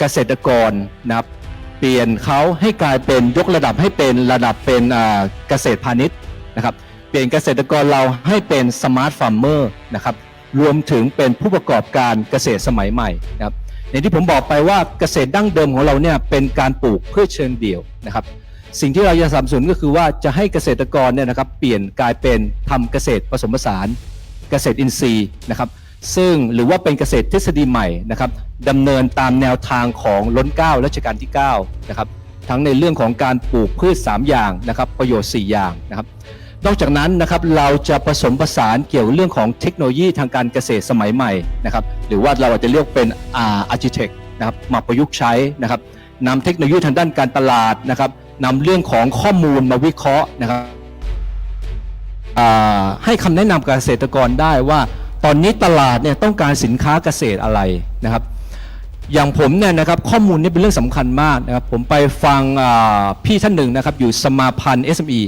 เกษตรกรนะครับเปลี่ยนเขาให้กลายเป็นยกระดับให้เป็นระดับเป็นเกษตรพาณิชย์นะครับเปลี่ยนเกษตรกรเราให้เป็นสมาร์ทฟาร์มเมอร์นะครับรวมถึงเป็นผู้ประกอบการเกษตรสมัยใหม่นะครับอย่างที่ผมบอกไปว่าเกษตรดั้งเดิมของเราเนี่ยเป็นการปลูกเพื่อเชิงเดี่ยวนะครับสิ่งที่เราจะสนับสนุนก็คือว่าจะให้เกษตรกรเนี่ยนะครับเปลี่ยนกลายเป็นทำเกษตรผสมผสานเกษตรอินทรีย์นะครับ ซึ่งหรือว่าเป็นเกษตรทฤษฎีใหม่นะครับดำเนินตามแนวทางของล้นเก้ารัชกาลที่9นะครับทั้งในเรื่องของการปลูกพืช 3 อย่างนะครับประโยชน์ 4 อย่างนะครับนอกจากนั้นนะครับเราจะผสมผสานเกี่ยวเรื่องของเทคโนโลยีทางการเกษตรสมัยใหม่นะครับหรือว่าเราอาจจะเรียกเป็นอาร์จิเทคนะครับมาประยุกต์ใช้นะครับนำเทคโนโลยีทางด้านการตลาดนะครับนำเรื่องของข้อมูลมาวิเคราะห์นะครับให้คำแนะนำกเกษตรกรได้ว่า ตอนนี้ตลาดเนี่ยต้องการสินค้าเกษตรอะไรนะครับ อย่างผมเนี่ยนะครับข้อมูลนี่เป็นเรื่องสำคัญมากนะครับผมไปฟังพี่ท่านหนึ่งนะครับอยู่สมาพันธ์ SME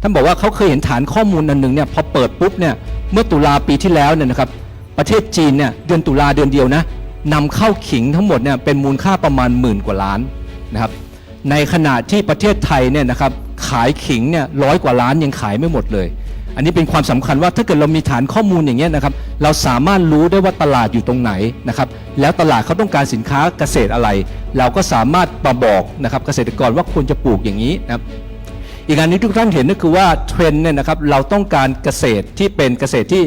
ท่านบอกว่าเขาเคยเห็นฐานข้อมูลอันหนึ่งเนี่ยพอเปิดปุ๊บเนี่ยเมื่อตุลาปีที่แล้วเนี่ยนะครับประเทศจีนเนี่ยเดือนตุลาเดือนเดียวนะนำเข้าขิงทั้งหมดเนี่ยเป็นมูลค่าประมาณหมื่นกว่าล้านนะครับในขณะที่ประเทศไทยเนี่ยนะครับขายขิงเนี่ยร้อยกว่าล้านยังขายไม่หมดเลย อันนี้เป็นความสำคัญว่าถ้าเกิดเรามีฐานข้อมูลอย่างเงี้ยนะครับ เราสามารถรู้ได้ว่าตลาดอยู่ตรงไหนนะครับ แล้วตลาดเขาต้องการสินค้าเกษตรอะไร เราก็สามารถมาบอกนะครับเกษตรกรว่าควรจะปลูกอย่างนี้นะครับอีกอันนี้ทุกท่านเห็นก็คือว่าเทรนด์เนี่ยนะครับเราต้องการเกษตรที่เป็นเกษตรที่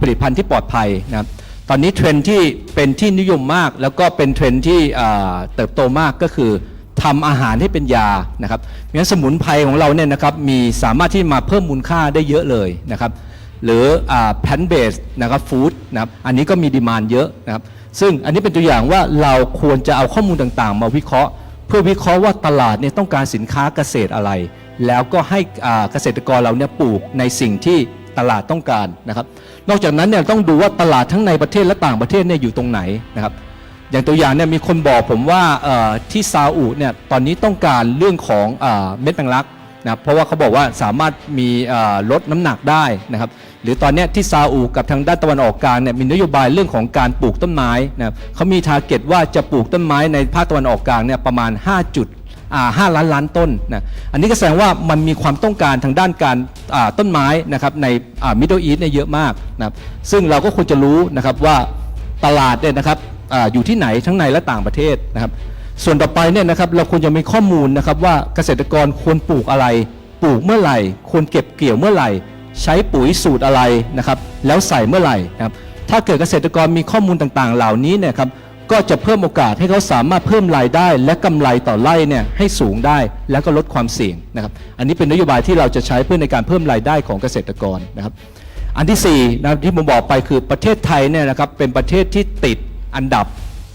ผลิตภัณฑ์ที่ปลอดภัยนะครับตอนนี้เทรนด์ที่เป็นที่นิยมมาก แล้วก็เป็นเทรนด์ที่เติบโตมากก็คือ ทำอาหารให้เป็นยานะครับงั้นสมุนไพรของเราเนี่ยนะครับมีสามารถที่มาเพิ่มมูลค่าได้เยอะเลยนะครับหรือแพนเบสนะครับฟู้ดนะครับอันนี้ก็มีดีมานเยอะนะครับซึ่งอันนี้เป็นตัวอย่างว่าเราควรจะเอาข้อมูลต่างๆ มาวิเคราะห์ เพื่อวิเคราะห์ว่าตลาดเนี่ยต้องการสินค้าเกษตรอะไร แล้วก็ให้เกษตรกรเราเนี่ยปลูกในสิ่งที่ตลาดต้องการนะครับ นอกจากนั้นเนี่ยต้องดูว่าตลาดทั้งในประเทศและต่างประเทศเนี่ยอยู่ตรงไหนนะครับ อย่างตัวอย่างเนี่ยมีคนบอกผมว่าที่ซาอุเนี่ยตอนนี้ต้องการเรื่องของเม็ดแมงลักนะครับเพราะว่าเขาบอกว่าสามารถมีลดน้ำหนักได้นะครับหรือตอนนี้ที่ซาอุกับทางด้านตะวันออกกลางเนี่ยมีนโยบายเรื่องของการปลูกต้นไม้นะครับเขามีทาร์เก็ตว่าจะปลูกต้นไม้ในภาคตะวันออกกลางเนี่ยประมาณ 5 จุดอ่าล้านล้านต้นนะอันนี้ก็แสดงว่ามันมีความต้องการทางด้านการต้นไม้นะครับในมิดเดิลอีส์เนี่ยเยอะมากนะครับซึ่งเราก็ควรจะรู้นะครับว่าตลาดเนี่ยนะครับ ออยู่ที่ไหนทั้งในและต่างประเทศนะครับ ส่วนต่อไปเนี่ยนะครับเราควรจะมีข้อมูลนะครับว่าเกษตรกรควรปลูกอะไร ปลูกเมื่อไหร่ ควรเก็บเกี่ยวเมื่อไหร่ ใช้ปุ๋ยสูตรอะไรนะครับแล้วใส่เมื่อไหร่นะครับถ้าเกิดเกษตรกรมีข้อมูลต่างๆ เหล่านี้เนี่ยครับก็จะเพิ่มโอกาสให้เขาสามารถเพิ่มรายได้ และกำไรต่อไร่เนี่ยให้สูงได้แล้วก็ลดความเสี่ยงนะครับ อันนี้เป็นนโยบายที่เราจะใช้เพื่อในการเพิ่มรายได้ของเกษตรกรนะครับ อันที่สี่นะที่ผมบอกไปคือประเทศไทยเนี่ยนะครับเป็นประเทศที่ติด อันดับ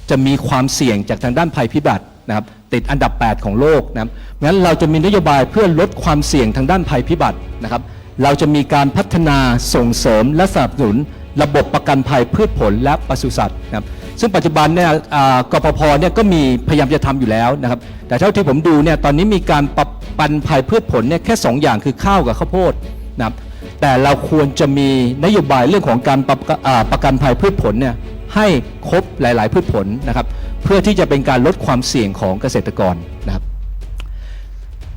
จะมีความเสี่ยงจากทางด้านภัยพิบัตินะครับติดอันดับ 8 ของโลกนะครับงั้นเราจะมีนโยบายเพื่อลดความเสี่ยงทางด้านภัยพิบัตินะครับ เราจะมีการพัฒนาส่งเสริมและสนับสนุนระบบประกันภัยพืชผลและปศุสัตว์นะครับซึ่งปัจจุบันเนี่ยอ่ากปพเนี่ยก็มีพยายามจะทำอยู่แล้วนะครับ แต่เท่าที่ผมดูเนี่ยตอนนี้มีการปรับปันภัยพืชผลเนี่ยแค่สองอย่างคือข้าวกับข้าวโพดนะครับแต่เราควรจะมีนโยบายเรื่องของการปรประกันภัยพืชผลเนี่ย ให้ครบหลาย ๆ พืชผลนะครับ เพื่อที่จะเป็นการลดความเสี่ยงของเกษตรกรนะครับ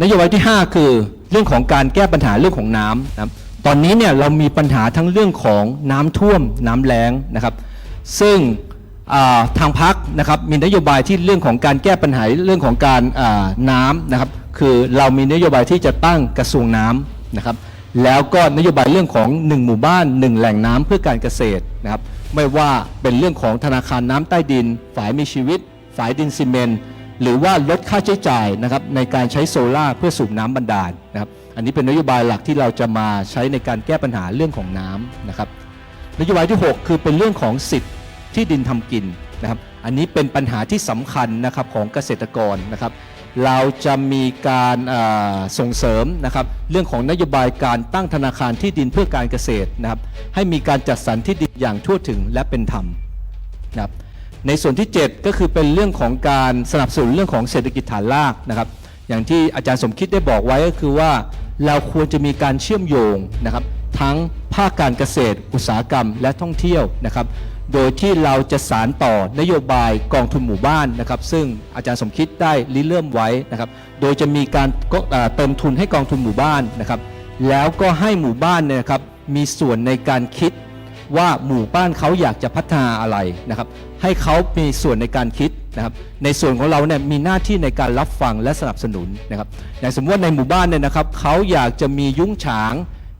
นโยบายที่ 5 คือเรื่องของการแก้ปัญหาเรื่องของน้ำนะครับตอนนี้เนี่ยเรามีปัญหาทั้งเรื่องของน้ำท่วมน้ำแล้งนะครับ ซึ่งาทางพักนะครับมีนโยบายที่เรื่องของการแก้ปัญหาเรื่องของการาน้ำนะครับ คือเรามีนโยบายที่จะตั้งกระทรวงน้ำนะครับ แล้วก็นโยบายเรื่องของ 1 หมู่บ้าน 1 แหล่งน้ำเพื่อการเกษตรนะครับ ไม่ว่าเป็นเรื่องของธนาคารน้ำใต้ดินฝายมีชีวิตฝายดินซีเมนต์หรือว่าลดค่าใช้จ่ายนะครับในการใช้โซลาร์เพื่อสูบน้ำบาดาลนะครับอันนี้เป็นนโยบายหลักที่เราจะมาใช้ในการแก้ปัญหาเรื่องของน้ำนะครับนโยบายที่ 6 คือเป็นเรื่องของสิทธิ์ที่ดินทำกินนะครับอันนี้เป็นปัญหาที่สำคัญนะครับของเกษตรกรนะครับ เราจะมีการส่งเสริมนะครับเรื่องของนโยบายการตั้งธนาคารที่ดินเพื่อการเกษตรนะครับให้มีการจัดสรรที่ดินอย่างทั่วถึงและเป็นธรรมนะครับในส่วนที่ 7 ก็คือเป็นเรื่องของการสนับสนุนเรื่องของเศรษฐกิจฐานรากนะครับ อย่างที่อาจารย์สมคิดได้บอกไว้ก็คือว่าเราควรจะมีการเชื่อมโยงนะครับทั้งภาคการเกษตร อุตสาหกรรม และท่องเที่ยวนะครับ โดยที่เราจะสารต่อนโยบายกองทุนหมู่บ้านนะครับ ซึ่งอาจารย์สมคิดได้ริเริ่มไว้นะครับ โดยจะมีการเติมทุนให้กองทุนหมู่บ้านนะครับ แล้วก็ให้หมู่บ้านเนี่ยนะครับมีส่วนในการคิดว่าหมู่บ้านเขาอยากจะพัฒนาอะไรนะครับ ให้เขามีส่วนในการคิดนะครับ ในส่วนของเราเนี่ยมีหน้าที่ในการรับฟังและสนับสนุนนะครับอย่างสมมติว่าในหมู่บ้านเนี่ยนะครับเขาอยากจะมียุ้งฉาง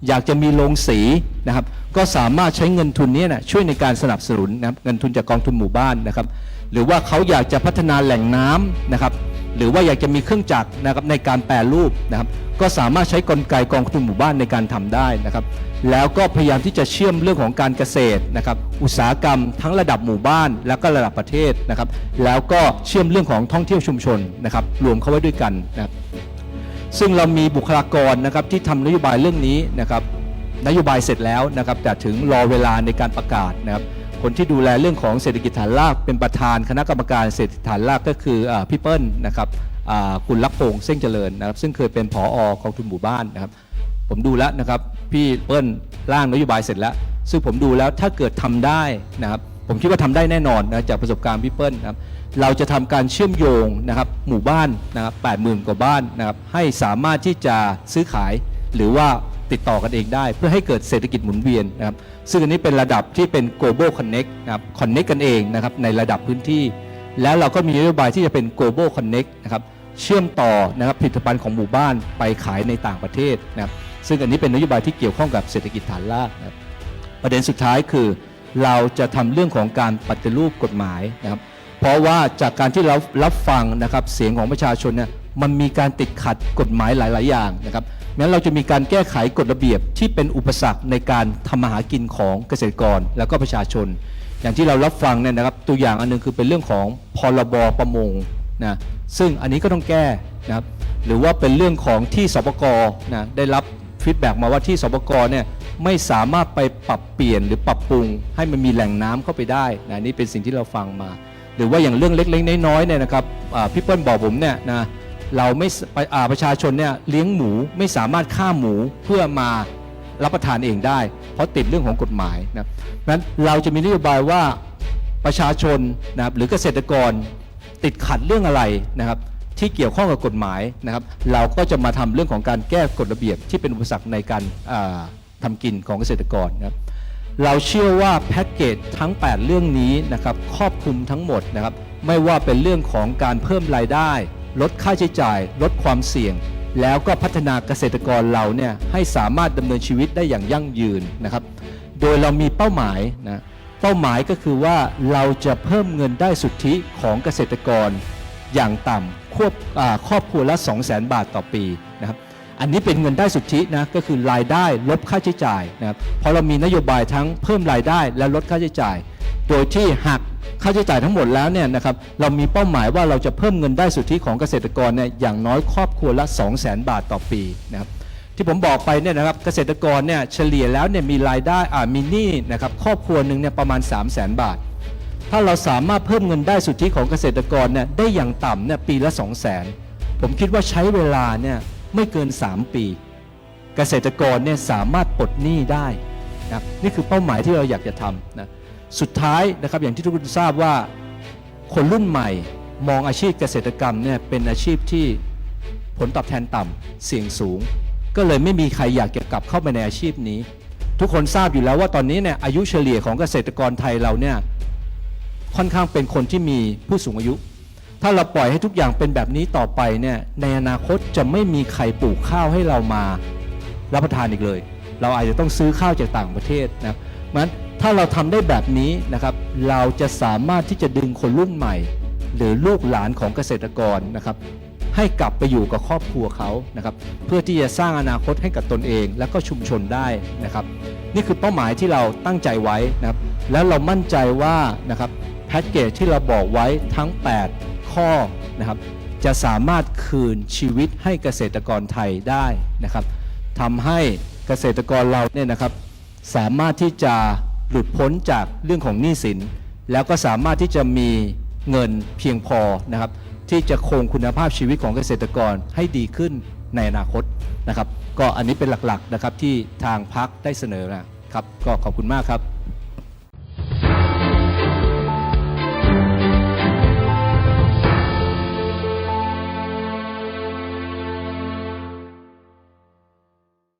อยากจะมีโรงสีนะครับก็สามารถใช้เงินทุนนี้นะช่วยในการสนับสนุนนะครับเงินทุนจากกองทุนหมู่บ้านนะครับ หรือว่าเขาอยากจะพัฒนาแหล่งน้ำนะครับหรือว่าอยากจะมีเครื่องจักรนะครับในการแปรรูปนะครับ ก็สามารถใช้กลไกกองทุนหมู่บ้านในการทำได้นะครับ แล้วก็พยายามที่จะเชื่อมเรื่องของการเกษตรนะครับ อุตสาหกรรมทั้งระดับหมู่บ้าน แล้วก็ระดับประเทศนะครับ แล้วก็เชื่อมเรื่องของท่องเที่ยวชุมชนนะครับ รวมเข้าไว้ด้วยกันนะครับ ซึ่งเรามีบุคลากรนะครับที่ทำนโยบายเรื่องนี้นะครับนโยบายเสร็จแล้วนะครับแต่ถึงรอเวลาในการประกาศนะครับคนที่ดูแลเรื่องของเศรษฐกิจฐานรากเป็นประธานคณะกรรมการเศรษฐกิจฐานรากก็คืออพี่เปิ้ลนะครับคุณลักพงษ์เส้งเจริญนะครับซึ่งเคยเป็นผออกองทุนหมู่บ้านนะครับผมดูแล้วนะครับพี่เปิ้ลร่างนโยบายเสร็จแล้ว ซึ่งผมดูแล้วถ้าเกิดทำได้นะครับ ผมคิดว่าทำได้แน่นอนนะจากประสบการณ์พี่เปิ้ลนะครับเราจะทำการเชื่อมโยงนะครับหมู่บ้านนะครับแปดหมื่นกว่าบ้านนะครับให้สามารถที่จะซื้อขายหรือว่าติดต่อกันเองได้ เพื่อให้เกิดเศรษฐกิจหมุนเวียนนะครับซึ่งอันนี้เป็นระดับที่เป็น global connect นะครับ connect กันเองนะครับในระดับพื้นที่ แล้วเราก็มีนโยบายที่จะเป็น global connect นะครับเชื่อมต่อนะครับผลิตภัณฑ์ของหมู่บ้านไปขายในต่างประเทศนะครับซึ่งอันนี้เป็นนโยบายที่เกี่ยวข้องกับเศรษฐกิจฐานรากนะครับประเด็นสุดท้ายคือ เราจะทำเรื่องของการปฏิรูปกฎหมายนะครับ เพราะว่าจากการที่เรารับฟังนะครับเสียงของประชาชนเนี่ยมันมีการติดขัดกฎหมายหลาย ๆ อย่างนะครับงั้นเราจะมีการแก้ไขกฎระเบียบที่เป็นอุปสรรคในการทำมาหากินของเกษตรกรแล้วก็ประชาชน อย่างที่เรารับฟังเนี่ยนะครับตัวอย่างอันหนึงคือเป็นเรื่องของพรบประมงนะซึ่งอันนี้ก็ต้องแก้นะครับหรือว่าเป็นเรื่องของที่สปกนะได้รับฟีดแบ็กมาว่าที่สปกเนี่ย ไม่สามารถไปปรับเปลี่ยนหรือปรับปรุง ให้มันมีแหล่งน้ำเข้าไปได้นะนี่เป็นสิ่งที่เราฟังมา หรือว่าอย่างเรื่องเล็กๆน้อยๆเนี่ยนะครับพี่เปิ้ลบอกผมเนี่ยนะเราไม่ไปประชาชนเนี่ยเลี้ยงหมูไม่สามารถฆ่าหมูเพื่อมารับประทานเองได้ เพราะติดเรื่องของกฎหมายนะนั้นเราจะมีนโยบายว่าประชาชนนะครับหรือเกษตรกรติดขัดเรื่องอะไรนะครับที่เกี่ยวข้องกับกฎหมายนะครับ เราก็จะมาทำเรื่องของการแก้กฎระเบียบที่เป็นอุปสรรคในการ ทำกินของเกษตรกรนะครับเราเชื่อว่าแพ็กเกจทั้ง 8 เรื่องนี้นะครับครอบคลุมทั้งหมดนะครับไม่ว่าเป็นเรื่องของการเพิ่มรายได้ ลดค่าใช้จ่าย ลดความเสี่ยง แล้วก็พัฒนาเกษตรกรเราเนี่ยให้สามารถดำเนินชีวิตได้อย่างยั่งยืนนะครับโดยเรามีเป้าหมายนะเป้าหมายก็คือว่าเราจะเพิ่มเงินได้สุทธิของเกษตรกรอย่างต่ำควบครอบครัวละ 2 0 0 0 0 0 บาทต่อปี อันนี้เป็นเงินได้สุทธินะก็คือรายได้ลบค่าใช้จ่ายนะครับเพราะเรามีนโยบายทั้งเพิ่มรายได้และลดค่าใช้จ่าย โดยที่หักค่าใช้จ่ายทั้งหมดแล้วเนี่ยนะครับเรามีเป้าหมายว่าเราจะเพิ่มเงินได้สุทธิของเกษตรกรเนี่ยอย่างน้อยครอบครัวละ 2 0 0 0 0 0 บาทต่อปีนะครับที่ผมบอกไปเนี่ยนะครับเกษตรกรเนี่ยเฉลี่ยแล้วเนี่ยมีรายได้อ่ามีหนี้นะครับครอบครัวหนึ่งเนี่ยประมาณ 3 0 0 0 0 0 บาท ถ้าเราสามารถเพิ่มเงินได้สุทธิของเกษตรกรเนี่ยได้อย่างต่ำเนี่ยปีละ 2 0 0 0 0 0ผมคิดว่าใช้เวลาเนี่ย ไม่เกิน 3 ปี เกษตรกรเนี่ยสามารถปลดหนี้ได้นะครับนี่คือเป้าหมายที่เราอยากจะทำนะสุดท้ายนะครับอย่างที่ทุกคนทราบว่าคนรุ่นใหม่มองอาชีพเกษตรกรรมเนี่ยเป็นอาชีพที่ผลตอบแทนต่ำเสี่ยงสูง ก็เลยไม่มีใครอยากจะกลับเข้าไปในอาชีพนี้ ทุกคนทราบอยู่แล้วว่าตอนนี้เนี่ยอายุเฉลี่ยของเกษตรกรไทยเราเนี่ยค่อนข้างเป็นคนที่มีผู้สูงอายุ ถ้าเราปล่อยให้ทุกอย่างเป็นแบบนี้ต่อไปเนี่ยในอนาคตจะไม่มีใครปลูกข้าวให้เรามารับประทานอีกเลย เราอาจจะต้องซื้อข้าวจากต่างประเทศนะครับมันถ้าเราทำได้แบบนี้นะครับเราจะสามารถที่จะดึงคนรุ่นใหม่ หรือลูกหลานของเกษตรกรนะครับให้กลับไปอยู่กับครอบครัวเขานะครับเพื่อที่จะสร้างอนาคตให้กับตนเอง และก็ชุมชนได้นะครับนี่คือเป้าหมายที่เราตั้งใจไว้นะครับแล้วเรามั่นใจว่านะครับแพ็กเกจที่เราบอกไว้ทั้ง 8 ข้อนะครับจะสามารถคืนชีวิตให้เกษตรกรไทยได้นะครับทำให้เกษตรกรเราเนี่ยนะครับสามารถที่จะหลุดพ้นจากเรื่องของหนี้สิน แล้วก็สามารถที่จะมีเงินเพียงพอนะครับที่จะคงคุณภาพชีวิตของเกษตรกรให้ดีขึ้นในอนาคตนะครับ ก็อันนี้เป็นหลักๆนะครับที่ทางพักได้เสนอนะครับ ก็ขอบคุณมากครับ